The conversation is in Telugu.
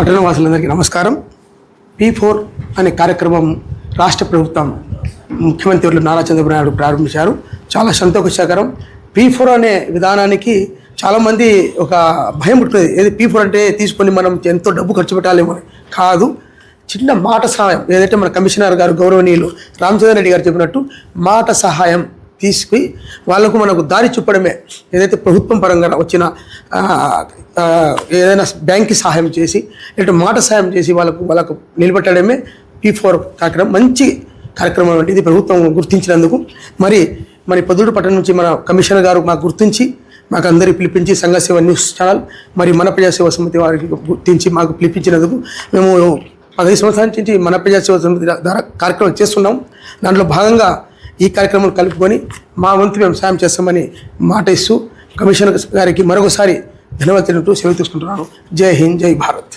పట్టణవాసులందరికీ నమస్కారం. పీ ఫోర్ అనే కార్యక్రమం రాష్ట్ర ప్రభుత్వం ముఖ్యమంత్రి నారా చంద్రబాబు నాయుడు ప్రారంభించారు. చాలా సంతోషకరం. పీ ఫోర్ అనే విధానానికి చాలామంది ఒక భయం ఉంటుంది ఏది పీ ఫోర్ అంటే తీసుకొని మనం ఎంతో డబ్బు ఖర్చు పెట్టాలేమో కాదు. చిన్న మాట సహాయం. ఏదైతే మన కమిషనర్ గారు గౌరవనీయులు రామచంద్ర రెడ్డి గారు చెప్పినట్టు మాట సహాయం తీసుకుని వాళ్ళకు మనకు దారి చూపడమే. ఏదైతే ప్రభుత్వం పరంగా వచ్చిన ఏదైనా బ్యాంక్కి సహాయం చేసి లేదంటే మాట సహాయం చేసి వాళ్ళకు వాళ్ళకు నిలబెట్టడమే పీ ఫోర్ కార్యక్రమం. మంచి కార్యక్రమం అంటే ఇది ప్రభుత్వం గుర్తించినందుకు. మరి మరి పొద్దుడు పట్టణం నుంచి మన కమిషనర్ గారు మాకు గుర్తించి మాకు అందరికి పిలిపించి సంఘ సేవ న్యూస్ ఛానల్ మరి మన ప్రజాసేవ సమితి వారికి గుర్తించి మాకు పిలిపించినందుకు మేము పదహైదు సంవత్సరాల నుంచి మన ప్రజాసేవ సమితి ద్వారా కార్యక్రమం చేస్తున్నాం. దాంట్లో భాగంగా ఈ కార్యక్రమం కలుపుకొని మా వంతు మేము సాయం చేస్తామని మాట ఇస్తూ కమిషనర్ గారికి మరొకసారి ధన్యవాదాలు సెలవు తీసుకుంటున్నాను. జై హింద్ జై భారత్.